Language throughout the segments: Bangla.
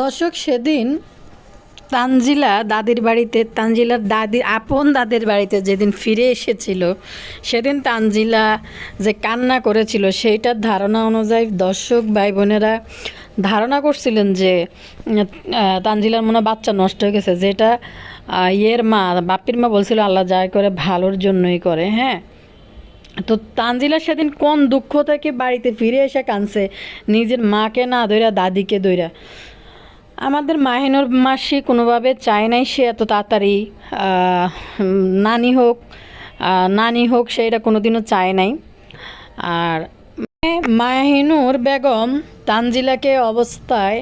দর্শক, সেদিন তানজিলা দাদির বাড়িতে, তানজিলার দাদি, আপন দাদির বাড়িতে যেদিন ফিরে এসেছিল, সেদিন তানজিলা যে কান্না করেছিল, সেইটার ধারণা অনুযায়ী দর্শক ভাই বোনেরা ধারণা করছিলেন যে তানজিলার মনে বাচ্চা নষ্ট হয়ে গেছে, যেটা ইয়ের মা বাপির মা বলছিল, আল্লাহ যায় করে ভালোর জন্যই করে। হ্যাঁ? তো তানজিলা সেদিন কোন দুঃখ থেকে বাড়িতে ফিরে এসে কানছে নিজের মাকে না দইরা দাদিকে দইরা আমাদের মাহিনুর মাসি কোনোভাবে চায় নাই, সে এত তাড়াতাড়ি নানি হোক নানি হোক সেটা কোনোদিনও চায় নাই। আর মাহিনুর বেগম তানজিলাকে অবস্থায়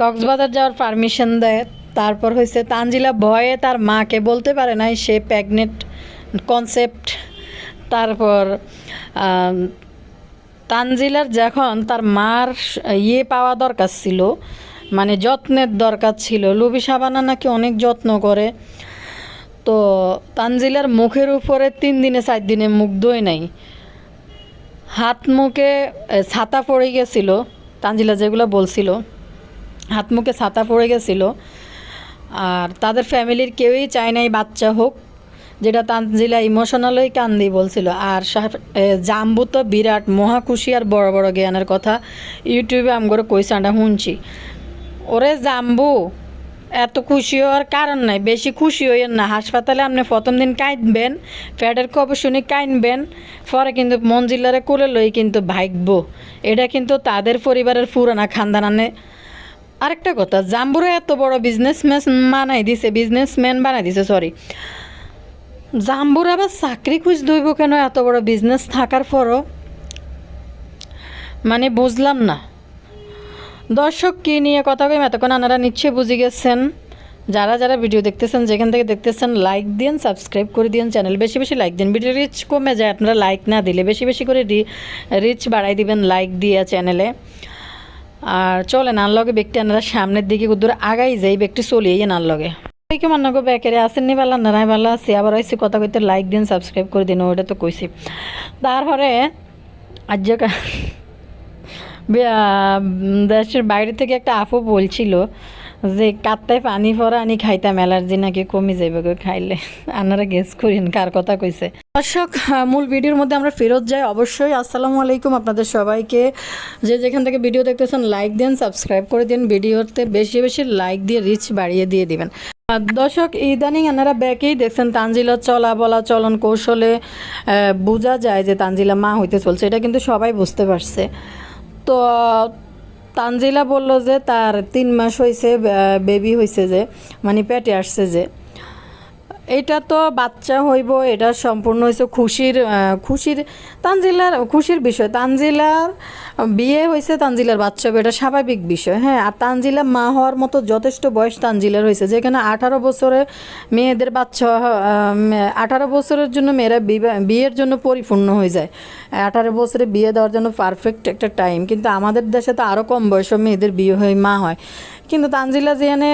কক্সবাজার যাওয়ার পারমিশন দেয়। তারপর হয়েছে তানজিলা ভয়ে তার মাকে বলতে পারে নাই, সে প্রেগনেন্ট কনসেপ্ট তারপর তানজিলার যখন তার মার ইয়ে পাওয়া দরকার ছিল মানে যত্নের দরকার ছিল, লুবি সাবানা নাকি অনেক যত্ন করে, তো তানজিলার মুখের উপরে তিন দিনে চার দিনে মুখ ধোয় নাই। হাত মুখে ছাতা পড়ে গেছিল, তানজিলা যেগুলো বলছিল, হাত মুখে ছাতা পড়ে গেছিল, আর তাদের ফ্যামিলির কেউই চায় নাই বাচ্চা হোক। যেটা তানজিলা ইমোশনালই কান্দি বলছিল। আর জাম্বু তো বিরাট মহা খুশি আর বড় বড় জ্ঞানের কথা। ইউটিউবে আমগরে কইসাটা শুনছি। ওরে জাম্বু, এত খুশি হওয়ার কারণ নাই, বেশি খুশি হইয়েন না। হাসপাতালে আপনি প্রথম দিন কাঁদবেন ফ্যাটের খবর শুনে কাঁদবেন, পরে কিন্তু মঞ্জিলারে কোলে লই কিন্তু ভাগব এটা কিন্তু তাদের পরিবারের পুরানা খানদানানে আরেকটা কথা জাম্বুরে এত বড় বিজনেসম্যান বানাই দিছে বিজনেসম্যান বানাই দিছে সরি জাম্বুর আবার চাকরি খুঁজ দইব কেন? এত বড় বিজনেস থাকার পরও? মানে বুঝলাম না। দর্শক, কী নিয়ে কথা কই এতক্ষণ আপনারা নিশ্চয়ই বুঝে গেছেন। যারা যারা ভিডিও দেখতেছেন, যেখান থেকে দেখতেছেন লাইক দিন সাবস্ক্রাইব করে দিন চ্যানেল বেশি বেশি লাইক দিন ভিডিও রিচ কমে যায়, আপনারা লাইক না দিলে বেশি বেশি করে রিচ বাড়াই দিবেন লাইক দিয়ে চ্যানেলে আর চলেন আর লগে ব্যক্তি আপনারা সামনের দিকে দূর আগাই যাই, ব্যক্তি চলিয়ে যান আর লগে কি মনে গো বেকারে আসেননি ভালো না নাই ভালো আছি। আবার হয়েছি কথা কইতে লাইক দিন সাবস্ক্রাইব করে দিন ওটা তো কইছি। তারপরে আজ দেশের বাইরে থেকে একটা আপু বলছিল যে, কাত্তায় পানি পরা আনি খাইতাম, অ্যালার্জি নাকি কমে যাবে খাইলে। আপনারা গেস করেন, কার কথা কইছে। দর্শক মূল ভিডিওর মধ্যে আমরা ফেরত যাই অবশ্যই। আসসালামু আলাইকুম আপনাদের সবাইকে। যে যেখান থেকে ভিডিও দেখতেছেন লাইক দেন সাবস্ক্রাইব করে দিন। ভিডিওতে বেশি বেশি লাইক দিয়ে রিচ বাড়িয়ে দিয়ে দিবেন। দর্শক ইদানিং এনারা ব্যাকেই দেখছেন তানজিলার চলা বলা চলন কৌশলে বোঝা যায় যে তানজিলা মা হইতে চলছে। এটা কিন্তু সবাই বুঝতে পারছে। তো, তানজিলা বলল যে তার তিন মাস হয়েছে বেবি হয়েছে যে মানে পেটে আসছে যে। এটা তো বাচ্চা হইব, এটা সম্পূর্ণ হয়েছে খুশির খুশির, তানজিলার, খুশির বিষয়। তানজিলার বিয়ে হয়েছে তানজিলার বাচ্চা, এটা স্বাভাবিক বিষয়। হ্যাঁ আর তানজিলা মা হওয়ার মতো যথেষ্ট বয়স তানজিলার হয়েছে, যেখানে আঠারো বছরে মেয়েদের বাচ্চা আঠারো বছরের জন্য মেয়েরা বিয়ের জন্য পরিপূর্ণ হয়ে যায়। আঠারো বছরে বিয়ে দেওয়ার জন্য পারফেক্ট একটা টাইম কিন্তু আমাদের দেশে তো আরও কম বয়সে মেয়েদের বিয়ে হয়ে, মা হয়। কিন্তু তানজিলা যেখানে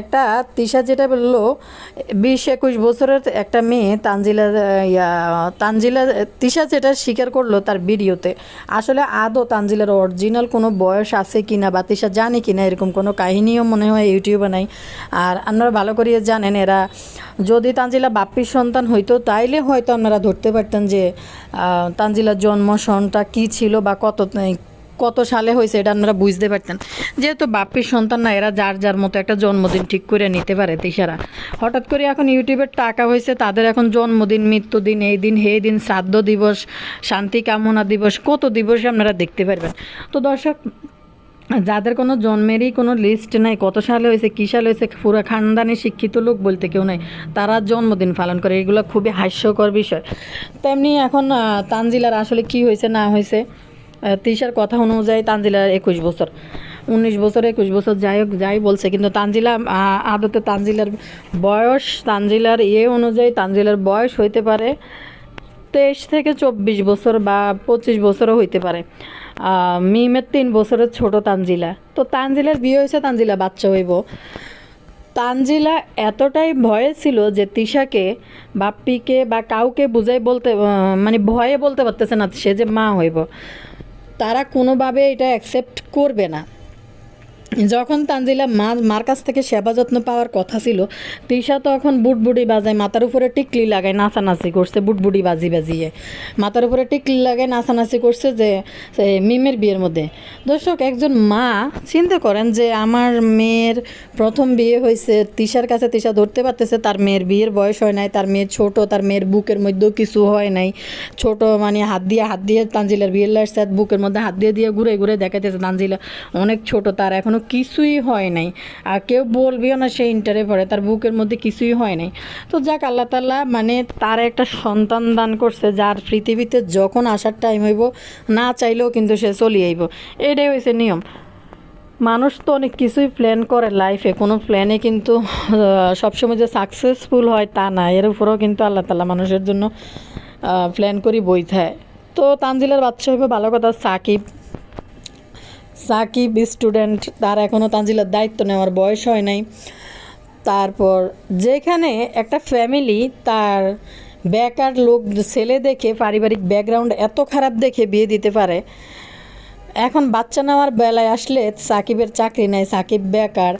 একটা তিশা যেটা বলল, বিশ একুশ বছরের একটা মেয়ে তানজিলা, ইয়া, তানজিলা, তিশা যেটা স্বীকার করল তার ভিডিওতে, আসলে আদৌ তানজিলার অরিজিনাল কোনো বয়স আছে কি না বাতিসা জানে কি না এরকম কোনো কাহিনীও মনে হয় ইউটিউবে নাই। আর আপনারা ভালো করিয়ে জানেন, এরা যদি তানজিলা বাপ্পির সন্তান হইতো, তাইলে হয়তো আপনারা ধরতে পারতেন যে তানজিলার জন্ম সনটা কী ছিল বা কত কত সালে হয়েছে এটা আপনারা বুঝতে পারতেন। যেহেতু বাপ্পির সন্তান না, এরা যার যার মতো একটা জন্মদিন ঠিক করে নিতে পারে তিসারা হঠাৎ করে এখন ইউটিউবের টাকা হয়েছে, তাদের এখন জন্মদিন মৃত্যুদিন এই দিন হে দিন, শ্রাদ্ধ দিবস, শান্তি কামনা দিবস, কত দিবসে আপনারা দেখতে পারবেন। তো দর্শক, যাদের কোনো জন্মেরই কোনো লিস্ট নাই, কত সালে হয়েছে, কী সালে হয়েছে, পুরো খানদানি শিক্ষিত লোক বলতে কেউ নাই, তারা জন্মদিন পালন করে, এগুলো খুবই হাস্যকর বিষয়। তেমনি এখন তানজিলার আসলে কি হয়েছে, না হয়েছে তৃষার কথা অনুযায়ী তানজিলার একুশ বছর। উনিশ বছর, একুশ বছর, যাই হোক, যাই বলছে, কিন্তু তানজিলা আদতে তানজিলার বয়স, তানজিলার ইয়ে অনুযায়ী তানজিলার বয়স হইতে পারে তেইশ থেকে চব্বিশ বছর বা পঁচিশ বছরও হইতে পারে। মিমের তিন বছরের ছোট তানজিলা। তো তানজিলার বিয়ে হয়েছে, তানজিলা বাচ্চা হইব। তানজিলা এতটাই ভয়ে ছিল যে তিশাকে, বাপ্পিকে বা কাউকে বুঝাই বলতে মানে ভয়ে বলতে পারতেছে না, সে যে মা হইব। তারা কোনোভাবে এটা অ্যাকসেপ্ট করবে না। যখন তানজিলা মা মার কাছ থেকে সেবা যত্ন পাওয়ার কথা ছিল, তৃষা তখন বুটবুডি বাজায়, মাথার উপরে টিকলি লাগায়, নাচানাচি করছে বুটবুডি বাজি বাজিয়ে। মাথার উপরে টিকলি লাগায়, নাচানাচি করছে যে মিমের বিয়ের মধ্যে। দর্শক, একজন মা চিন্তা করেন যে, আমার মেয়ের প্রথম বিয়ে হয়েছে তিশার কাছে তিশা ধরতে পারতেছে, তার মেয়ের বিয়ের বয়স হয় নাই, তার মেয়ে ছোট, তার মেয়ের বুকের মধ্যেও কিছু হয় নাই। ছোট মানে হাত দিয়ে হাত দিয়ে তানজিলার বিয়ের লাসছে বুকের মধ্যে হাত দিয়ে দিয়ে ঘুরে ঘুরে দেখাইতেছে তানজিলা। অনেক ছোট, তার এখনও কিছুই হয় নাই। আর কেউ বলবেও না সে ইন্টারে পড়ে, তার বুকের মধ্যে কিছুই হয় নাই। তো যাক, আল্লাহ তাল্লাহ মানে তার একটা সন্তান দান করছে, যার পৃথিবীতে যখন আসার টাইম হইব, না চাইলেও কিন্তু সে চলে আইব। এটাই হয়েছে নিয়ম। মানুষ তো অনেক কিছুই প্ল্যান করে লাইফে কোনো প্ল্যানে কিন্তু সবসময় যে সাকসেসফুল হয় তা না। এর উপরেও কিন্তু আল্লাহ তাল্লাহ মানুষের জন্য প্ল্যান করি বই থাকে তো তানজিলের বাচ্চা হবে ভালো কথা, সাকিব। সাকিব স্টুডেন্ট, তার এখনও তানজিলের দায়িত্ব নেওয়ার বয়স হয় নাই। তারপর যেখানে একটা ফ্যামিলি, তার বেকার লোক ছেলে দেখে পারিবারিক ব্যাকগ্রাউন্ড এত খারাপ দেখে বিয়ে দিতে পারে। এখন বাচ্চা নেওয়ার বেলায় আসলে সাকিবের চাকরি নেই, সাকিব বেকার।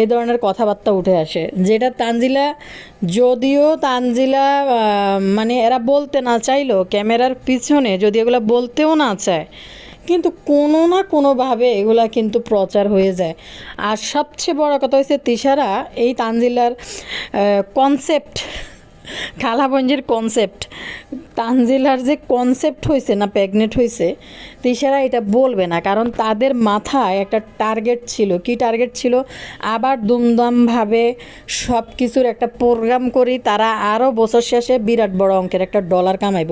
এ ধরনের কথাবার্তা উঠে আসে, যেটা তানজিলা, যদিও তানজিলা মানে এরা বলতে না চাইলেও ক্যামেরার পিছনে যদি এগুলো বলতেও না চায় কিন্তু কোনো না কোনোভাবে এগুলা কিন্তু প্রচার হয়ে যায়। আর সবচেয়ে বড় কথা হচ্ছে তিশারা, এই তানজিলার কনসেপ্ট খালাবঞ্জের কনসেপ্ট তানজিলার যে কনসেপ্ট হয়েছে না প্রেগনেন্ট হয়েছে তিসারা এটা বলবে না। কারণ তাদের মাথায় একটা টার্গেট ছিল। কি টার্গেট ছিল? আবার দুমদামভাবে সব কিছুর একটা প্রোগ্রাম করি, তারা আরও বছর শেষে বিরাট বড় অঙ্কের একটা ডলার কামাইব।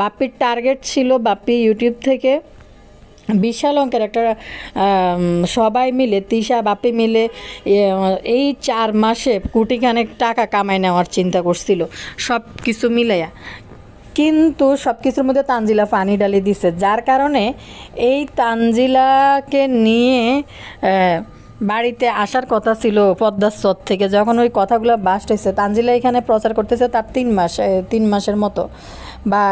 বাপ্পির টার্গেট ছিল বাপ্পি ইউটিউব থেকে বিশাল অঙ্কের একটা সবাই মিলে, তিশা, বাপি মিলে এই চার মাসে কোটিখানেক টাকা কামাই নেওয়ার চিন্তা করছিল সব কিছু মিলাইয়া। কিন্তু সব কিছুর মধ্যে তানজিলা পানি ডালি দিছে, যার কারণে এই তানজিলাকে নিয়ে বাড়িতে আসার কথা ছিল পদ্মার চর থেকে। যখন ওই কথাগুলো বাস্ট হয়েছে তানজিলা এখানে প্রচার করতেছে তার তিন মাস তিন মাসের মতো। বা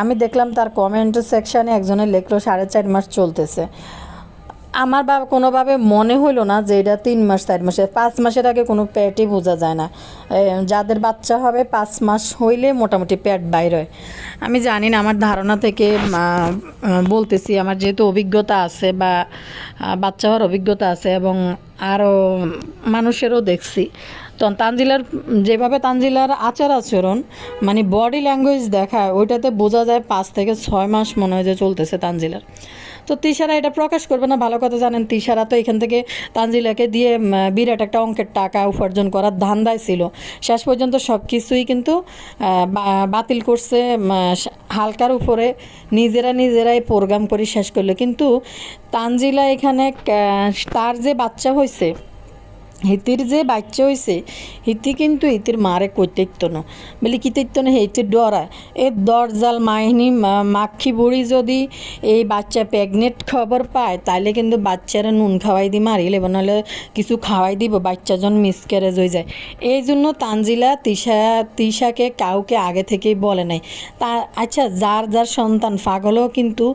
আমি দেখলাম তার কমেন্ট সেকশানে একজনের লেখলো, সাড়ে চার মাস চলতেছে। আমার বা, কোনোভাবে মনে হইল না যে এটা তিন মাস, চার মাসে। পাঁচ মাসের আগে কোনো পেটই বোঝা যায় না। যাদের বাচ্চা হবে, পাঁচ মাস হইলে মোটামুটি পেট বাইর হয়। আমি জানি না, আমার ধারণা থেকে বলতেছি, আমার যেহেতু অভিজ্ঞতা আছে বা বাচ্চা হওয়ার অভিজ্ঞতা আছে এবং আরও মানুষেরও দেখছি। তো তানজিলার, যেভাবে তানজিলার আচার আচরণ মানে বডি ল্যাঙ্গুয়েজ দেখায়, ওইটাতে বোঝা যায় পাঁচ থেকে ছয় মাস মনে হয় যে চলতেছে তানজিলার। তো তিশারা এটা প্রকাশ করবে না, ভালো কথা জানেন, তিশারা তো এখান থেকে তানজিলাকে দিয়ে বিরাট একটা অঙ্কের টাকা উপার্জন করার ধান্দায় ছিল। শেষ পর্যন্ত সব কিছুই কিন্তু বাতিল করছে হালকার উপরে নিজেরা নিজেরাই প্রোগ্রাম করে শেষ করল। কিন্তু তানজিলা এখানে তার যে বাচ্চা হয়েছে হিতির যে বাচ্চা হয়েছে হিতি কিন্তু হিতির মারে কইতেইত ন? বলি, কি তৈত না? হিতির ডরায়। এই দরজাল মাহিনী মা- মাক্ষী বুড়ি যদি এই বাচ্চা প্রেগনেন্ট খবর পায় তাহলে কিন্তু বাচ্চারা নুন খাওয়াই দি, মারি লেব, নাহলে কিছু খাওয়াই দিব বাচ্চা জন মিসক্যারেজ হয়ে যায়। এই জন্য তানজিলা তিশা, তিশাকে কাউকে আগে থেকেই বলে নাই। তা আচ্ছা যার যার সন্তান, পাগলও কিন্তু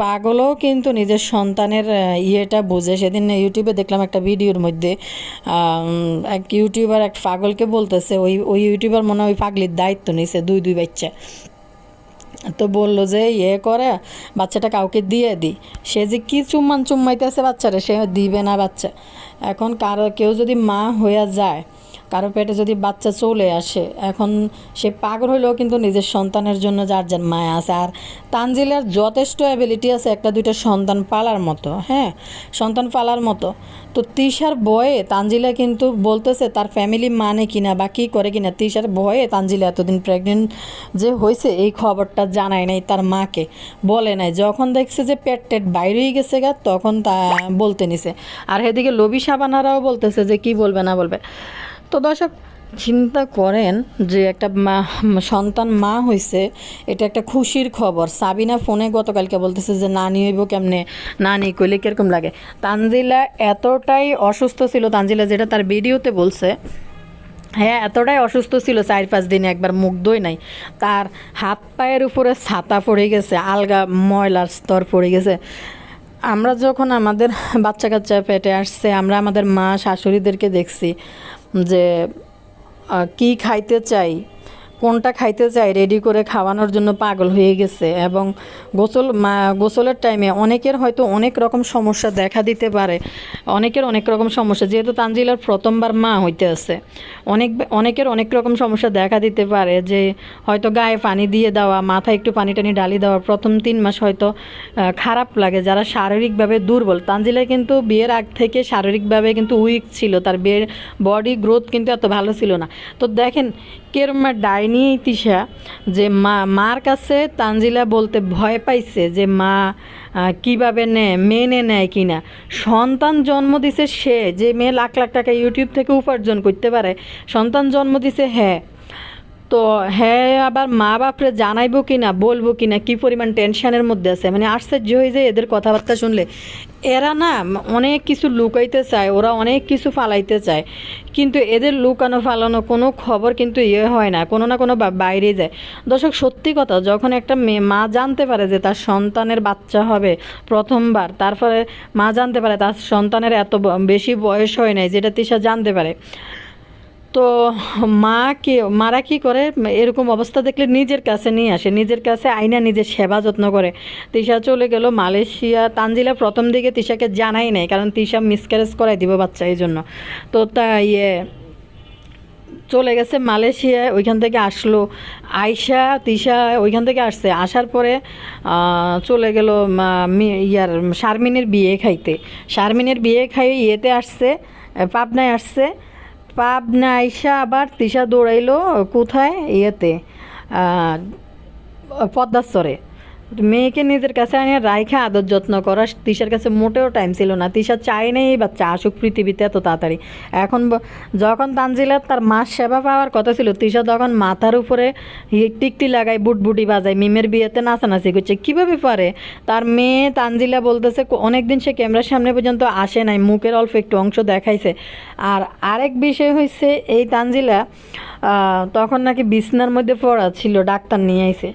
পাগলও কিন্তু নিজের সন্তানের ইয়েটা বোঝে। সেদিন ইউটিউবে দেখলাম একটা ভিডিওর মধ্যে এক ইউটিউবার এক পাগলকে বলতেছে, ওই ওই ইউটিউবার মনে হয় ওই পাগলির দায়িত্ব নিছে, দুই দুই বাচ্চা। তো বলল যে ইয়ে করে, বাচ্চাটা কাউকে দিয়ে দিই সে যে কি চুম্মান চুম্মাইতেছে বাচ্চারা, সে দিবে না বাচ্চা। এখন কারও, কেউ যদি মা হইয়া যায় কারও পেটে যদি বাচ্চা চলে আসে, এখন সে পাগল হইলেও কিন্তু নিজের সন্তানের জন্য যার যার মায়া আছে। আর তানজিলার যথেষ্ট অ্যাবিলিটি আছে একটা দুইটা সন্তান পালার মতো হ্যাঁ? সন্তান পালার মতো। তো তিশার ভয়ে তানজিলা কিন্তু বলতেছে, তার ফ্যামিলি মানে কিনা বা কী করে কিনা? তিশার ভয়ে তানজিলা এতদিন প্রেগনেন্ট যে হয়েছে, এই খবরটা জানায় নাই তার মাকে। বলে নাই। যখন দেখছে যে পেট টেট বাইরেই গেছে গা, তখন তা বলতে নিছে। আর এদিকে লবি সাবানারাও বলতেছে যে, কি বলবে না বলবে? তো দর্শক চিন্তা করেন যে একটা মা, সন্তান মা হয়েছে এটা একটা খুশির খবর। সাবিনা ফোনে গতকালকে বলতেছে যে, নানি হইব কেমনে? নানি কইলে কীরকম লাগে? তানজিলা এতটাই অসুস্থ ছিল, তানজিলা যেটা তার ভিডিওতে বলছে হ্যাঁ এতটাই অসুস্থ ছিল, চার পাঁচ দিনে একবার মুখ দই নাই। তার হাত পায়ের উপরে ছাতা পড়ে গেছে, আলগা ময়লার স্তর পড়ে গেছে। আমরা যখন আমাদের বাচ্চা কাচ্চা পেটে আসছে, আমরা আমাদের মা শাশুড়িদেরকে দেখছি যে কি খাইতে চাই? কোনটা খাইতে চাই রেডি করে খাওয়ানোর জন্য পাগল হয়ে গেছে এবং গোসল গোসলের টাইমে অনেকের হয়তো অনেক রকম সমস্যা দেখা দিতে পারে। অনেকের অনেক রকম সমস্যা, যেহেতু তানজিলার প্রথমবার মা হইতে আছে। অনেক, অনেকের অনেক রকম সমস্যা দেখা দিতে পারে যে হয়তো গায়ে পানি দিয়ে দেওয়া, মাথায় একটু পানি টানি ডালি দেওয়া, প্রথম তিন মাস হয়তো খারাপ লাগে, যারা শারীরিকভাবে দুর্বল। তানজিলা কিন্তু বিয়ের আগ থেকে শারীরিকভাবে কিন্তু উইক ছিল, তার বিয়ের বডি গ্রোথ কিন্তু এত ভালো ছিল না। তো দেখেন কেরমা ডাইনি তিশা, যে মা, মার কাছে তানজিলা বলতে ভয় পাইছে যে মা কীভাবে নেয়, মেনে নেয় কি না সন্তান জন্ম দিছে সে, যে মেয়ে লাখ লাখ টাকা ইউটিউব থেকে উপার্জন করতে পারে, সন্তান জন্ম দিছে হ্যাঁ। তো হ্যাঁ আবার মা বাপরে জানাইবো কি না বলব কি না কী পরিমাণ টেনশনের মধ্যে আছে? মানে আশ্চর্য হয়ে যায় এদের কথাবার্তা শুনলে। এরা না অনেক কিছু লুকাইতে চায়, ওরা অনেক কিছু ফালাইতে চায়। কিন্তু এদের লুকানো ফালানো কোনো খবর কিন্তু ইয়ে হয় না, কোনো না কোনো বাইরে যায়। দর্শক, সত্যি কথা, যখন একটা মেয়ে মা জানতে পারে যে তার সন্তানের বাচ্চা হবে প্রথমবার, তারপরে মা জানতে পারে তার সন্তানের এত বেশি বয়স হয় নাই, যেটা তিশা জানতে পারে। তো মা কি মারা কি করে? এরকম অবস্থা দেখলে নিজের কাছে নিয়ে আসে, নিজের কাছে আইনা নিজের সেবা যত্ন করে। তিশা চলে গেল মালয়েশিয়া, তানজিলা প্রথম দিকে তিশাকে জানাই নাই, কারণ তিশা মিসক্যারেজ করাই দিব বাচ্চা এই জন্য। তো তা ইয়ে চলে গেছে মালয়েশিয়ায় ওইখান থেকে আসলো। আয়শা, তিশা ওইখান থেকে আসছে, আসার পরে চলে গেল ইয়ার শারমিনের বিয়ে খাইতে। শারমিনের বিয়ে খাই ইয়েতে আসছে পাবনায় আসছে। পাবনা আইসা আবার তৃষা দৌড়াইলো কোথায়? ইয়েতে পদ্মাস্তরে মেয়েকে নিজের কাছে আনে রাইখা আদর যত্ন করা তিশার কাছে মোটেও টাইম ছিল না। তিশা চাই নেই বাচ্চা আসুক পৃথিবীতে এত তাড়াতাড়ি। এখন যখন তানজিলা তার মাস সেবা পাওয়ার কথা ছিল, তিশা তখন মাথার উপরে টিকটি লাগায়, বুটবুটি বাজায়, মিমের বিয়েতে নাচানাচি করছে। কীভাবে পারে? তার মেয়ে তানজিলা বলতেছে অনেক দিন সে ক্যামেরার সামনে পর্যন্ত আসে নাই, মুখের অল্প একটু অংশ দেখাইছে। আর আরেক বিষয় হয়েছে এই তানজিলা তখন নাকি বিছনার মধ্যে পড়া ছিল, ডাক্তার নিয়ে আইছে।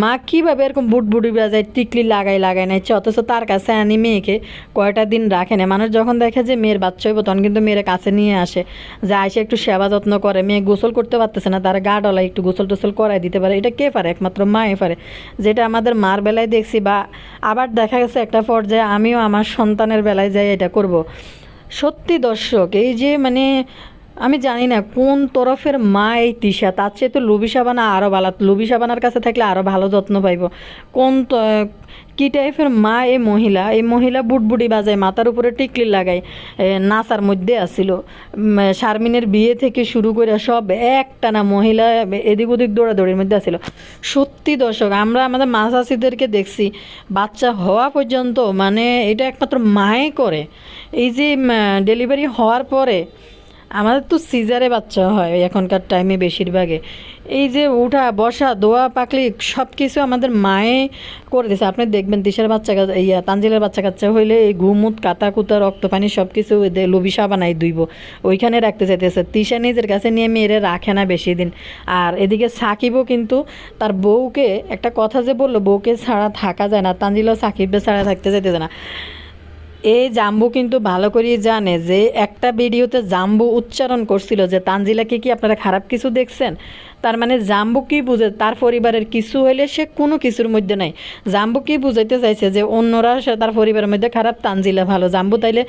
মা কীভাবে এরকম বুটবুটি বাজায় টিকলি লাগাই লাগাই নাইছে অথচ তার কাছে আনি মেয়েকে কয়টা দিন রাখে না। মানুষ যখন দেখে যে মেয়ের বাচ্চা হইব, তখন কিন্তু মেয়ের কাছে নিয়ে আসে। যে আইসে একটু সেবা যত্ন করে। মেয়ে গোসল করতে পারতেছে না, তারা গা ডলায় একটু গোসল টোসল করাই দিতে পারে। এটা কে পারে? একমাত্র মায়ে পারে। যেটা আমাদের মার বেলায় দেখছি বা আবার দেখা গেছে একটা পর্যায়ে আমিও আমার সন্তানের বেলায় যাই এটা করব। সত্যি দর্শক, এই যে মানে আমি জানি না কোন তরফের মা এই তিশা? তার চেয়ে তো লুবি সাবানা আরও ভালো। লুবি সাবানার কাছে থাকলে আরও ভালো যত্ন পাইব। কোন কি টাইপের মা এই মহিলা? এই মহিলা বুটবুটি বাজায় মাথার উপরে টিকলি লাগায় নাচার মধ্যে আসছিল উম, শারমিনের বিয়ে থেকে শুরু করে সব একটানা মহিলা এদিক ওদিক দৌড়াদৌড়ির মধ্যে আসছিল সত্যি দর্শক আমরা আমাদের মা চাষিদেরকে দেখছি বাচ্চা হওয়া পর্যন্ত মানে এটা একমাত্র মায়ে করে। এই যে ডেলিভারি হওয়ার পরে আমাদের তো সিজারে বাচ্চা হয় এখনকার টাইমে বেশিরভাগে। এই যে উঠা, বসা, দোয়া, পাকলি সব কিছু আমাদের মায়ে করে দিছে। আপনি দেখবেন তিসার বাচ্চা কাচ্চা ইয়া তানজিলের বাচ্চা কাচ্চা হইলে এই ঘুমুত কাতা কুতা রক্ত পানি সব কিছু লবি সাবানাই দুইব। ওইখানে রাখতে চাইতেছে। তিশা নিজের কাছে নিয়ে মেয়েরে রাখে না বেশি দিন। আর এদিকে সাকিবও কিন্তু তার বউকে একটা কথা যে বলল, বউকে ছাড়া থাকা যায় না। তানজিলও সাকিবকে ছাড়া থাকতে চাইতেছে না। এই জাম্বু কিন্তু ভালো করেই জানে যে একটা ভিডিওতে জাম্বু উচ্চারণ করছিল যে, তানজিলাকে কি আপনারা খারাপ কিছু দেখছেন? তার মানে জাম্বু কি বুঝে, তার পরিবারের কিছু হইলে সে কোনো কিছুর মধ্যে নাই। জাম্বু কি বুঝাইতে চাইছে যে, অন্যরা সে তার পরিবারের মধ্যে খারাপ, তানজিলা ভালো। জাম্বু তাইলে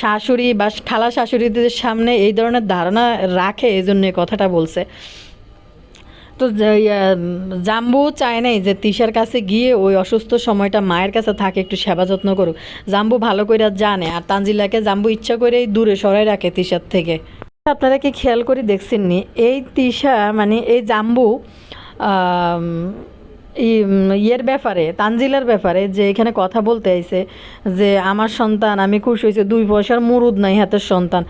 শাশুড়ি বা খালা শাশুড়িদের সামনে এই ধরনের ধারণা রাখে এই জন্য কথাটা বলছে। তো জাম্বু চায় নাই যে তিশার কাছে গিয়ে ওই অসুস্থ সময়টা মায়ের কাছে থাকে, একটু সেবা যত্ন করুক। জাম্বু ভালো করে জানে, আর তানজিলাকে জাম্বু ইচ্ছা করেই দূরে সরাই রাখে তিশার থেকে। আপনারা কি খেয়াল করে দেখছেন নি এই তিশা মানে এই জাম্বু ইয়ের ব্যাপারে, তানজিলার ব্যাপারে যে এখানে কথা বলতে আইছে যে, আমার সন্তান, আমি খুশি হয়েছে, দুই পয়সার মুরুদ নাই হাতের সন্তান।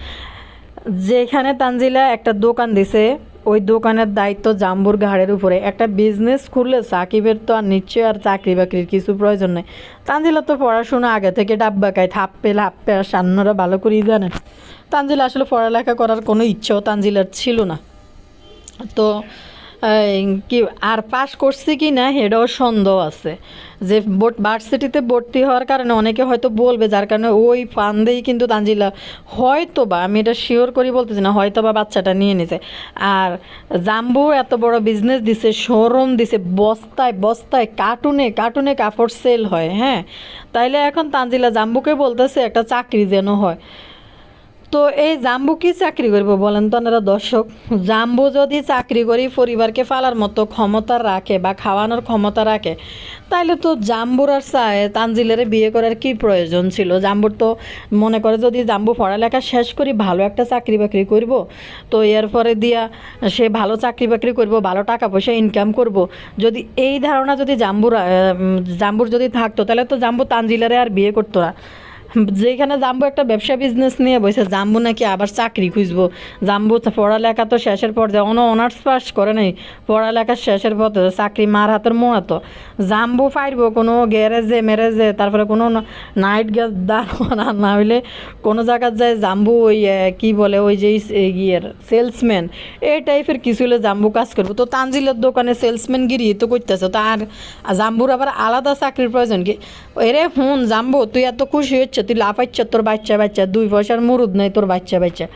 যেখানে তানজিলা একটা দোকান দিছে ওই দোকানের দায়িত্ব জাম্বুর ঘাড়ের উপরে। একটা বিজনেস খুললে সাকিবের তো আর নিশ্চয় আর চাকরি বাকরির কিছু প্রয়োজন নেই। তানজিলা তো পড়াশোনা আগে থেকে ডাব্বা খায় থাপ্পে লাপ্পে আর সান্নরা ভালো করেই জানেন তানজিলা আসলে পড়ালেখা করার কোনো ইচ্ছেও তানজিলার ছিল না। তো কি, আর পাশ করছি কি না এটাও সন্দেহ আছে। যে ভার্সিটিতে ভর্তি হওয়ার কারণে অনেকে হয়তো বলবে, যার কারণে ওই ফান্দেই কিন্তু তানজিলা হয়তো বা আমি এটা শিওর করি বলতেছি না হয়তো বা বাচ্চাটা নিয়ে নিছে। আর জাম্বু এত বড় বিজনেস দিছে শোরুম দিছে, বস্তায় বস্তায় কার্টুনে কার্টুনে কাপড় সেল হয় হ্যাঁ? তাইলে এখন তানজিলা জাম্বুকে বলতেছে, একটা চাকরি যেন হয়। তো এই জাম্বু কি চাকরি করব বলেন তো আপনারা দর্শক? জাম্বু যদি চাকরি করি, পরিবারকে ফালার মতো ক্ষমতা রাখে বা খাওয়ানোর ক্ষমতা রাখে, তাইলে তো জাম্বুর আর চায়, তানজিলের বিয়ে করার কি প্রয়োজন ছিল? জাম্বুর তো মনে করে যদি জাম্বু পড়ালেখা শেষ করি, ভালো একটা চাকরি বাকরি করব, তো এর পরে দিয়া সে ভালো চাকরি বাকরি করব, ভালো টাকা পয়সা ইনকাম করব। যদি এই ধারণা যদি জাম্বুর জাম্বুর যদি থাকতো, তাহলে তো জাম্বু তানজিলারে আর বিয়ে করতো না। যেখানে জাম্বু একটা ব্যবসা বিজনেস নিয়ে বসে, জাম্বু নাকি আবার চাকরি খুঁজবো? জাম্বু পড়ালেখা তো শেষের পর যায় অন অনার্স পাস করে নাই, পড়ালেখা শেষের পর চাকরি মার হাতের মোড়া তো। জাম্বু পাইরবো কোনো গ্যারেজে, ম্যারেজে, তারপরে কোনো নাইট দাঁড়ানো না হইলে কোনো জায়গায় যায় জাম্বু ওই কি বলে ওই যে ইয়ের সেলসম্যান এই টাইপের কিছু হলে জাম্বু কাজ করব। তো তানজিলের দোকানে সেলসম্যান গিরি তো করতেছে তো আর জাম্বুর আবার আলাদা চাকরির প্রয়োজন কি? এরে হুন, জাম্বু, তুই এত খুশি হচ্ছে, তুই লাফাচ্ছ, তোর বাচ্চা বাচ্চা, দুই পয়সার মুরুদ নেই তোর বাচ্চা বাচ্চা।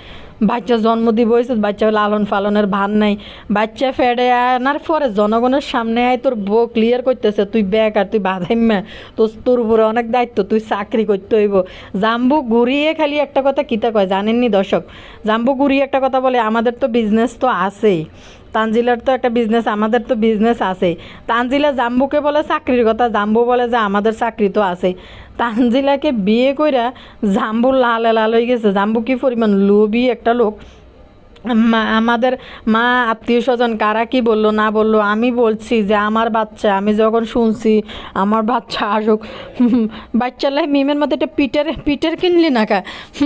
বাচ্চা জন্ম দিব বাচ্চা লালন পালনের ভান নাই। বাচ্চা ফেডে আনার পরে জনগণের সামনে আয়, তোর বউ ক্লিয়ার করতেছে, তুই বেকার, তুই বাধাইম্যা তোর তোর উপরে অনেক দায়িত্ব, তুই চাকরি করতে হইব। জাম্বু ঘুরিয়ে খালি একটা কথা কিতা কয়, জানেননি দর্শক? জাম্বু ঘুরিয়ে একটা কথা বলে, আমাদের তো বিজনেস তো আছেই। তানজিলার তো একটা বিজনেস আমাদের তো বিজনেস আছে তানজিলা জাম্বুকে বলে চাকরির কথা, জাম্বু বলে যে আমাদের চাকরি তো আছে তানজিলাকে বিয়ে কইরা জাম্বু লাল লাল হয়ে গেছে। জাম্বু কি পরিমাণ লোভী একটা লোক? আমাদের মা, আত্মীয় স্বজন কারা কি বলল, না বলল, আমি বলছি যে আমার বাচ্চা, আমি যখন শুনছি আমার বাচ্চা আসুক বাচ্চা লাই মিমের মধ্যে একটা পিটের পিটের কিনলি না কা?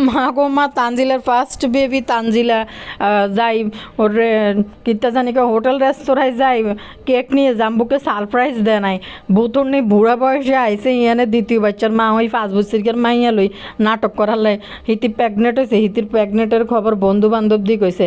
মা গো মা, তানজিলার ফার্স্ট বেবি তানজিলা যাই, ওর কিতা জানি কা, হোটেল রেস্তোরাঁয় যাই, কেক নিয়ে জাম্বুকে সারপ্রাইজ দেয় নাই। বুতর নেই বুড়া বয়সে আইসে ইয়ানে দ্বিতীয় বাচ্চার মা ওই পাঁচ বছরের মাইয়া লই নাটক করার লাই। হিতি প্রেগনেন্ট হয়েছে হিতির প্রেগনেন্টের খবর বন্ধু বান্ধব দি কইছে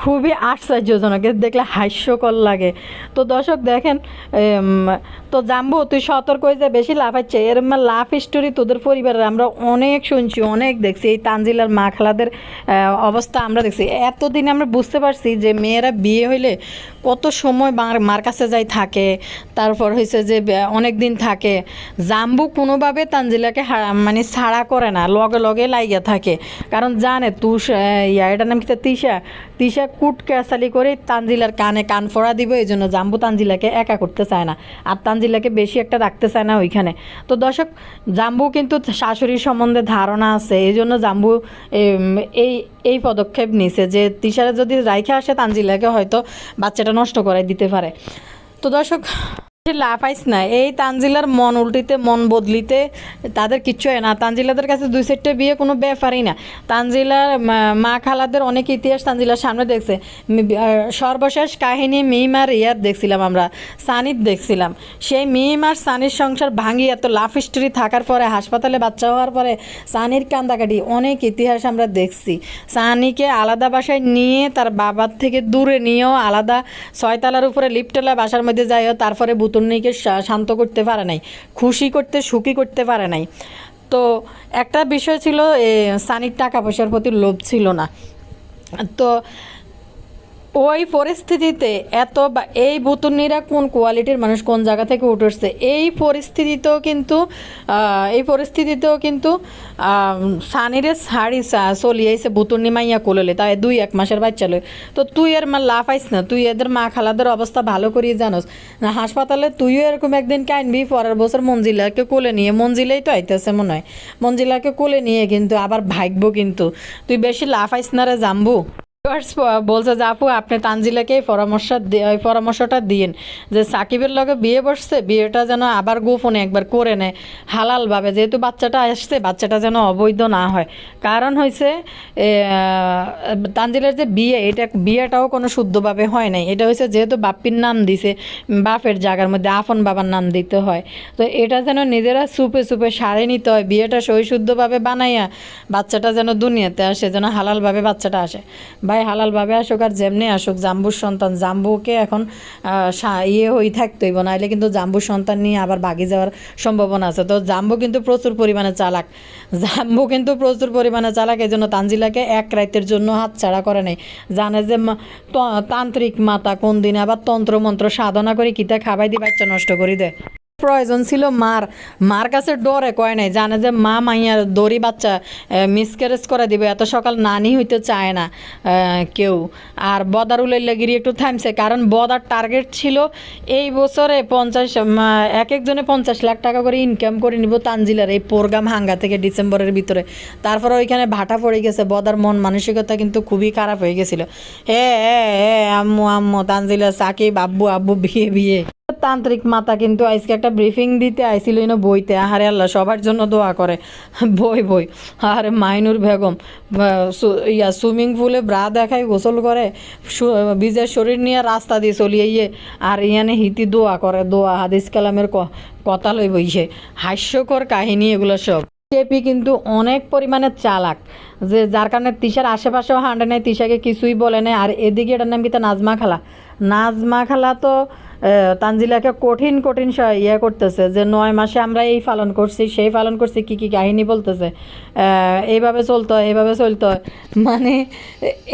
খুবই আশ্চর্যজনক এর দেখলে হাস্যকর লাগে। তো দর্শক দেখেন তো জানব তুই সতর্ক হয়ে যা, বেশি লাভ হচ্ছে। এরম লাভ স্টোরি তোদের পরিবারের, আমরা অনেক শুনছি, অনেক দেখছি। এই তানজিলার মা খালাদের অবস্থা আমরা দেখছি। এতদিন আমরা বুঝতে পারছি যে মেয়েরা বিয়ে হইলে কত সময় মার কাছে যাই থাকে, তারপর হয়েছে যে অনেক দিন থাকে। জাম্বু কোনোভাবে তানজিলাকে মানে ছাড়া করে না, লগে লগে লাইগা থাকে। কারণ জানে তুষ ইয়া, এটার নাম কি তা, তিশা? তিশা কুট ক্যাসালি করে তানজিলার কানে কান ফোড়া দিব, এই জন্য জাম্বু তানজিলাকে একা করতে চায় না। আর তানজিলাকে বেশি একটা রাখতে চায় না ওইখানে। তো দর্শক, জাম্বু কিন্তু শাশুড়ির সম্বন্ধে ধারণা আছে, এই জন্য জাম্বু এই এই পদক্ষেপ নিছে যে তিসারে যদি রাইখে আসে তানজিলাকে হয়তো বাচ্চাটা নষ্ট করে দিতে পারে। তো দর্শক লাফাইস না, এই তানজিলার মন উল্টিতে, মন বদলিতে তাদের কিচ্ছু হয় না। তানজিলাদের কাছে দুই সেটটা বিয়ে কোনো ব্যাপারই না। তানজিলার মা- খালাদের অনেক ইতিহাস তানজিলার সামনে দেখছে। সর্বশেষ কাহিনী মিম আর ইয়ার দেখছিলাম আমরা সানির দেখছিলাম। সেই মিম আর সানির সংসার ভাঙি এত লাভ হিস্টোরি থাকার পরে, হাসপাতালে বাচ্চা হওয়ার পরে সানির কান্দাকাটি অনেক ইতিহাস আমরা দেখছি। সানিকে আলাদা বাসায় নিয়ে তার বাবার থেকে দূরে নিয়েও আলাদা ছয়তলার উপরে লিফটেলা বাসার মধ্যে যাইও, তারপরে বুতুন্নিকে শা- শান্ত করতে পারে নাই, খুশি করতে, সুখী করতে পারে নাই। তো একটা বিষয় ছিল সানির টাকা পয়সার প্রতি লোভ ছিল না। তো ওই পরিস্থিতিতে এত বা, এই বুতুনিরা কোন কোয়ালিটির মানুষ, কোন জায়গা থেকে উঠে উঠছে? এই পরিস্থিতিতেও কিন্তু এই পরিস্থিতিতেও কিন্তু সানিরে শাড়ি চলিয়েছে বুতুনি মাইয়া কোললে, তাই দুই এক মাসের বাচ্চা লই। তো তুই এর মা লাভ আইস না, তুই এদের মা খালাদের অবস্থা ভালো করিয়ে জানোস। না, হাসপাতালে তুইও এরকম একদিন কাইনবি, পরের বছর মঞ্জিলাকে কোলে নিয়ে, মঞ্জিলেই তো আইতেছে মনে হয়। মঞ্জিলাকে কোলে নিয়ে কিন্তু আবার ভাগবো কিন্তু। তুই বেশি লাভ আইস না রে জাম্বু। বলছে যে, আপু, আপনি তানজিলাকে এই পরামর্শ এই পরামর্শটা দিন যে, সাকিবের লগে বিয়ে বসছে, বিয়েটা যেন আবার গোপনে একবার করে নেয় হালালভাবে। যেহেতু বাচ্চাটা আসছে, বাচ্চাটা যেন অবৈধ না হয়। কারণ হয়েছে তানজিলের যে বিয়ে, এটা বিয়েটাও কোনো শুদ্ধভাবে হয় নাই। এটা হয়েছে যেহেতু বাপ্পির নাম দিছে, বাপের জায়গার মধ্যে আপন বাবার নাম দিতে হয়। তো এটা যেন নিজেরা সুপে সুপে সারে নিতে হয়, বিয়েটা সই শুদ্ধভাবে বানাইয়া বাচ্চাটা যেন দুনিয়াতে আসে, যেন হালালভাবে বাচ্চাটা আসে। ভাই হালালভাবে আসুক আর যেমনি আসুক, জাম্বুর সন্তান, জাম্বুকে এখন ইয়ে হয়ে থাকতেইব নাহলে কিন্তু জাম্বুর সন্তান নিয়ে আবার বাগি যাওয়ার সম্ভাবনা আছে। তো জাম্বু কিন্তু প্রচুর পরিমাণে চালাক। জাম্বু কিন্তু প্রচুর পরিমাণে চালাক, এই জন্য তানজিলাকে এক রাতের জন্য হাত ছাড়া করে নাই। জানে যে তান্ত্রিক মাতা কোন দিনে আবার তন্ত্র মন্ত্র সাধনা করে কিতা খাবাই দিয়ে বাচ্চা নষ্ট করে দেয় প্রয়োজন ছিল মার। মার কাছে ডরে কয় নাই, জানে যে মা মাইয়ার দড়ি বাচ্চা মিসক্যারেজ করে দিবে, এত সকাল নানি হইতে চায় না কেউ। আর বদার উলাইলে গিরি একটু থামছে, কারণ বদার টার্গেট ছিল এই বছরে পঞ্চাশ এক একজনে পঞ্চাশ লাখ টাকা করে ইনকাম করে নিব তানজিলার এই প্রোগ্রাম হাঙ্গা থেকে ডিসেম্বরের ভিতরে। তারপরে ওইখানে ভাটা পড়ে গেছে, বদার মন মানসিকতা কিন্তু খুবই খারাপ হয়ে গেছিল। হে হে হে আম্মু আম্মু তানজিলা সাকিব, আব্বু আব্বু, বিয়ে বিয়ে। তান্ত্রিক মাতা কিন্তু আজকে একটা ব্রিফিং দিতে আইছিল বইতে। আহারে আল্লাহ, সবার জন্য দোয়া করে। বই বই। আরে মাইনুর বেগম ইয়া সুইমিং পুলে ব্রা দেখায়, গোসল করে বীজের শরীর নিয়ে রাস্তা দিয়ে চলিয়ে ইয়ে আর ইয়ানে হিতি দোয়া করে, দোয়া, হাদিস কালামের কথা লই বইছে হাস্যকর কাহিনী এগুলো সব। টেপি কিন্তু অনেক পরিমাণে চালাক। যে যার কারণে তিশার আশেপাশেও হাঁটে নেই, তিশাকে কিছুই বলে নেই। আর এদিকে এটার নাম কি তা, নাজমা খালা? নাজমা খালা তো তানজিলাকে কঠিন কঠিন ইয়ে করতেছে যে নয় মাসে আমরা এই পালন করছি, সেই পালন করছি, কি কি কাহিনী বলতেছে? এইভাবে চলতো এইভাবে চলতো। মানে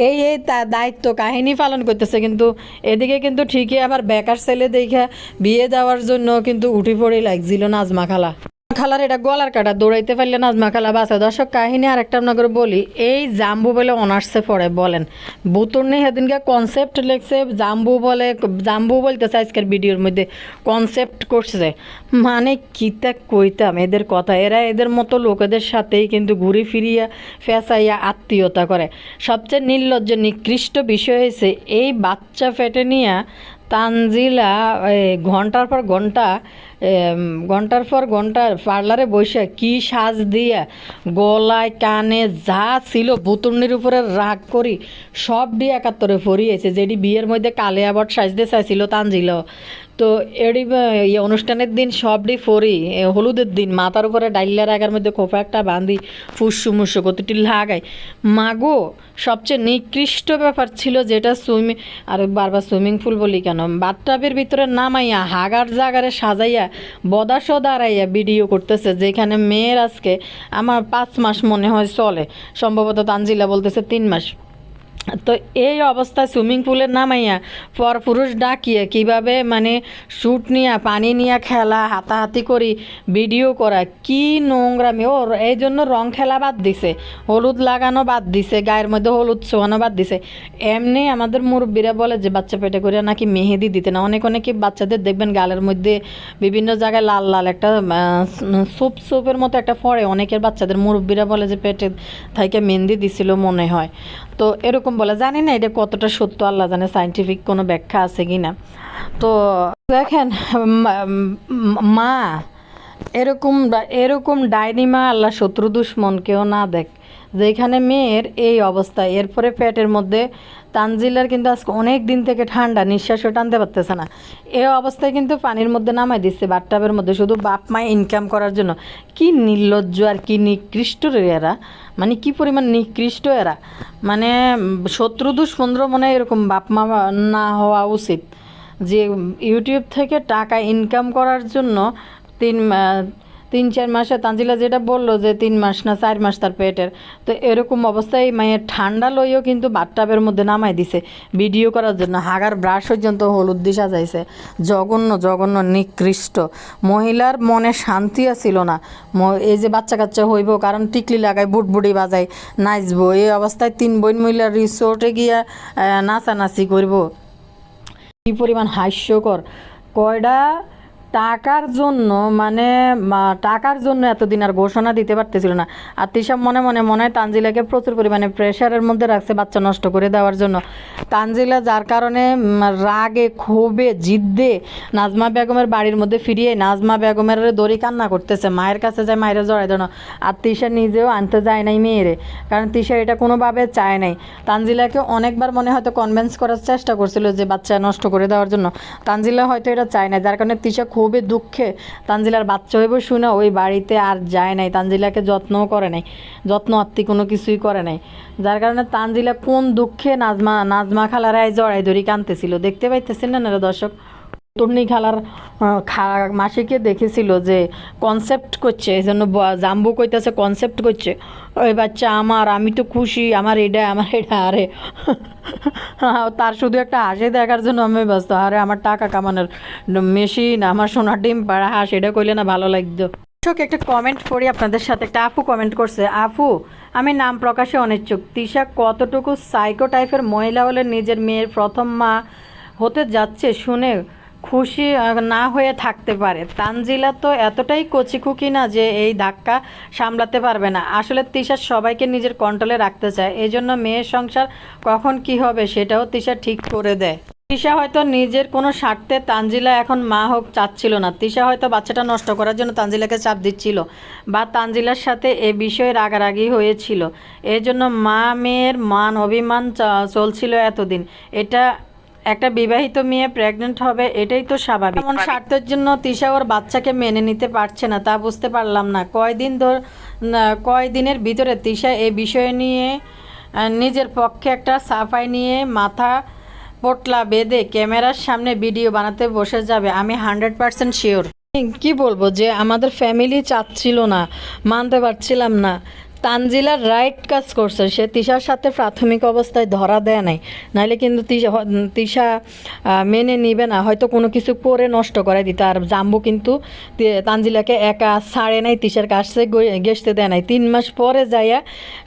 এই এই দায়িত্ব, কাহিনী পালন করতেছে, কিন্তু এদিকে কিন্তু ঠিকই আবার বেকার ছেলে দেখে বিয়ে দেওয়ার জন্য কিন্তু উঠি পড়ে লাগছিল নাজমা খালা। খালার এটা গলার কাটা, দৌড়াইতে পারলে নাজমা খালা বাসা দর্শক, কাহিনী আর একটা আপনাকে বলি, এই জাম্বু বলে অনার্সে পড়ে, বলেন। বুতুর নেই সেদিনকে কনসেপ্ট লেখছে, জাম্বু বলে, জাম্বু বলতেছে আজকের ভিডিওর মধ্যে কনসেপ্ট করছে। মানে কিতা কইতাম, এদের কথা। এরা এদের মতো লোকেদের সাথেই কিন্তু ঘুরে ফিরিয়া, ফেসাইয়া আত্মীয়তা করে। সবচেয়ে নির্লজ্জ, নিকৃষ্ট বিষয় হয়েছে এই বাচ্চা ফেটে নিয়ে তানজিলা ঘণ্টার পর ঘণ্টা ঘণ্টার পর ঘণ্টা পার্লারে বসে কি সাজ দিয়া গলায়, কানে যা ছিল বুতুর্নির উপরে রাগ করি, সব দিয়ে একাত্তরে ফরিয়েছে। যেটি বিয়ের মধ্যে কালে আবার সাজতে চাইছিল তানজিল তো এডি অনুষ্ঠানের দিন সবডি ফরি হলুদের দিন। মাথার উপরে ডাইলা রাখার মধ্যে খোপা একটা বাঁধি ফুসু মুসু কতটি লাগাই মাগো, সবচেয়ে নিকৃষ্ট ব্যাপার ছিল যেটা সুইমিং, আর বারবার সুইমিং পুল বলি কেন? বাথটাবের ভিতরে নামাইয়া, হাগার জাগারে সাজাইয়া বদা দাঁড়াইয়া ভিডিও করতেছে, যেখানে মেয়ের আজকে আমার পাঁচ মাস মনে হয় চলে। সম্ভবত তানজিলা বলতেছে তিন মাস। তো এই অবস্থায় সুইমিং পুলের নামাইয়া পর পুরুষ ডাকিয়ে কীভাবে মানে শ্যুট নিয়ে, পানি নিয়ে খেলা, হাতাহাতি করি, ভিডিও করা, কি নোংরামি, ওর এই জন্য রং খেলা বাদ দিছে, হলুদ লাগানো বাদ দিছে, গায়ের মধ্যে হলুদ ছোয়ানো বাদ দিছে। এমনি আমাদের মুরব্বীরা বলে যে, বাচ্চা পেটে করে নাকি মেহেদি দিতে না। অনেক অনেকে বাচ্চাদের দেখবেন গালের মধ্যে বিভিন্ন জায়গায় লাল লাল একটা সুপ সুপের মতো একটা পড়ে। অনেকের বাচ্চাদের মুরব্বীরা বলে যে, পেটে থাইকে মেহেন্দি দিছিল মনে হয়। তো এরকম বলে, জানি না এটা কতটা সত্য, আল্লাহ জানে সাইন্টিফিক কোনো ব্যাখ্যা আছে কি না তো দেখেন মা- এরকম এরকম ডাইনি মা আল্লাহ শত্রু দুশ্মনকেও না দেখ। যেখানে মেয়ের এই অবস্থা, এরপরে পেটের মধ্যে তানজিলার কিন্তু আজকে অনেক দিন থেকে ঠান্ডা, নিঃশ্বাসও টানতে পারতেছে না। এই অবস্থায় কিন্তু পানির মধ্যে নামাই দিচ্ছে বাথটাবের মধ্যে। শুধু বাপ, মা ইনকাম করার জন্য। কি নির্লজ্জ আর কি নিকৃষ্ট এরা। মানে কি পরিমাণ নিকৃষ্ট এরা। মানে শত্রু দুষ্মন্দ্র মনে এরকম বাপ, মা না হওয়া উচিত। যে ইউটিউব থেকে টাকা ইনকাম করার জন্য তিন তিন, চার মাসে তাঞ্জিলা যেটা বলল যে তিন মাস না চার মাস তার পেটের, তো এরকম অবস্থায় মায়ের ঠান্ডা লইও কিন্তু বাথটাবের মধ্যে নামাই দিছে। ভিডিও করার জন্য হাগার ব্রাশ পর্যন্ত হলুদ দিয়ে যাইছে। জঘন্য জঘন্য, নিকৃষ্ট। মহিলার মনে শান্তি ছিল না। এই যে বাচ্চা কাচ্চা হইব, কারণ টিকলি লাগায়, বুটবুটি বাজায়, নাচবো। এই অবস্থায় তিন বোন মহিলা রিসোর্টে গিয়া নাচানাচি করব। কি পরিমাণ হাস্যকর। কয়টা টাকার জন্য মানে টাকার জন্য এতদিন আর ঘোষণা দিতে পারতেছিল না। আর তিসব মনে মনে মনে হয় তানজিলাকে প্রচুর পরিমাণে প্রেশারের মধ্যে রাখছে বাচ্চা নষ্ট করে দেওয়ার জন্য। তানজিলা যার কারণে রাগে, ক্ষোভে, জিদ্দে নাজমা বেগমের বাড়ির মধ্যে ফিরিয়ে নাজমা বেগমের দড়ি কান্না করতেছে। মায়ের কাছে যায়, মায়ের জড়াই দেন আর তিশা নিজেও আনতে যায় নাই মেয়েরে, কারণ তিশা এটা কোনোভাবে চায় নাই। তানজিলাকে অনেকবার মনে হয়তো কনভেন্স করার চেষ্টা করছিল যে বাচ্চা নষ্ট করে দেওয়ার জন্য। তানজিলা হয়তো এটা চায় না যার কারণে তিশা খুব খুবই দুঃখে। তানজিলার বাচ্চা হইব শুনে ওই বাড়িতে আর যায় নাই। তানজিলাকে যত্নও করে নাই। যত্ন আত্মি কোনো কিছুই করে নাই। যার কারণে তানজিলা কোন দুঃখে নাজমা নাজমা খালারায় জড়াই ধরি কানতেছিল দেখতে পাইতেছেন না, দর্শক? তন্নি খালার মাসিকে দেখেছিল যে কনসেপ্ট করছে, এই জন্য জাম্বু কইতেছে কনসেপ্ট করছে। ওই বাচ্চা আমার, আমি তো খুশি, আমার এটা আমার এটা, আরে। তার শুধু একটা হাসি দেখার জন্য আমি ব্যস্ত। আরে, আমার টাকা কামানোর মেশিন আমার সোনার ডিম, পাড়া হাঁস, এটা কইলে না ভালো লাগতো। দর্শক, একটা কমেন্ট করি আপনাদের সাথে। একটা আফু কমেন্ট করছে আপু আমি নাম প্রকাশে অনিচ্ছুক। তিশা কতটুকু সাইকো টাইপের মহিলা হলে নিজের মেয়ের প্রথম মা হতে যাচ্ছে শুনে খুশি না হয়ে থাকতে পারে। তানজিলা তো এতটাই কচিখুকি না যে এই ধাক্কা সামলাতে পারবে না। আসলে তিশা সবাইকে নিজের কন্ট্রোলে রাখতে চায়। এই জন্য মেয়ের সংসার কখন কি হবে সেটাও তিশা ঠিক করে দেয়। তিশা হয়তো নিজের কোনো স্বার্থে তানজিলা এখন মা হোক চাচ্ছিল না। তিশা হয়তো বাচ্চাটা নষ্ট করার জন্য তানজিলাকে চাপ দিচ্ছিল বা তানজিলার সাথে এ বিষয়ে রাগারাগি হয়েছিল। এই জন্য মা মেয়ের মান অভিমান চলছিল এতদিন। এটা একটা বিবাহিত মেয়ে প্রেগনেন্ট হবে এটাই তো স্বাভাবিক। এমন স্বার্থের জন্য তিশা ওর বাচ্চাকে মেনে নিতে পারছে না তা বুঝতে পারলাম না। কয়দিন ধর কয়দিনের ভিতরে তিশা এই বিষয় নিয়ে নিজের পক্ষে একটা সাফাই নিয়ে মাথা পোটলা বেঁধে ক্যামেরার সামনে ভিডিও বানাতে বসে যাবে আমি হান্ড্রেড পার্সেন্ট শিওর। কি বলব যে আমাদের ফ্যামিলি চাচ্ছিল না মানতে পারছিলাম না। তানজিলা রাইট কাজ করছে। সে তিশার সাথে প্রাথমিক অবস্থায় ধরা দেয় নাই। নাহলে কিন্তু তিশা মেনে নিবে না। হয়তো কোনো কিছু করে নষ্ট করে দিত। আর জাম্বু কিন্তু তানজিলাকে একা ছাড়ে নাই, তিশার কাছে গেসতে দেয় নাই। তিন মাস পরে যাইয়া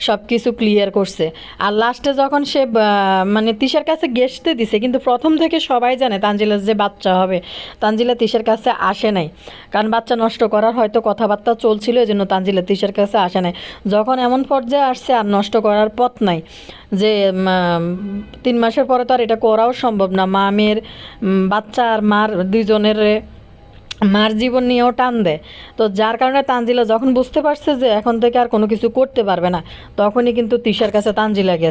সব কিছু ক্লিয়ার করছে। আর লাস্টে যখন সে মানে তিশার কাছে গেসতে দিছে, কিন্তু প্রথম থেকে সবাই জানে তানজিলার যে বাচ্চা হবে। তানজিলা তিশার কাছে আসে নাই। কারণ বাচ্চা নষ্ট করার হয়তো কথাবার্তা চলছিল এই জন্য তানজিলা তিশার কাছে আসে নাই। যখন এমন পর্যায়ে আসছে আর নষ্ট করার পথ নাই যে তিন মাসের পরে তো আর এটা করাও সম্ভব না। মা মেয়ের বাচ্চা আর মার দুজনের মার জীবন নিয়েও টান দেয়। তো যার কারণে তানজিলা যখন বুঝতে পারছে যে এখন থেকে আর কোনো কিছু করতে পারবে না, তখনই কিন্তু তিশার কাছে তানজিলা গেছে।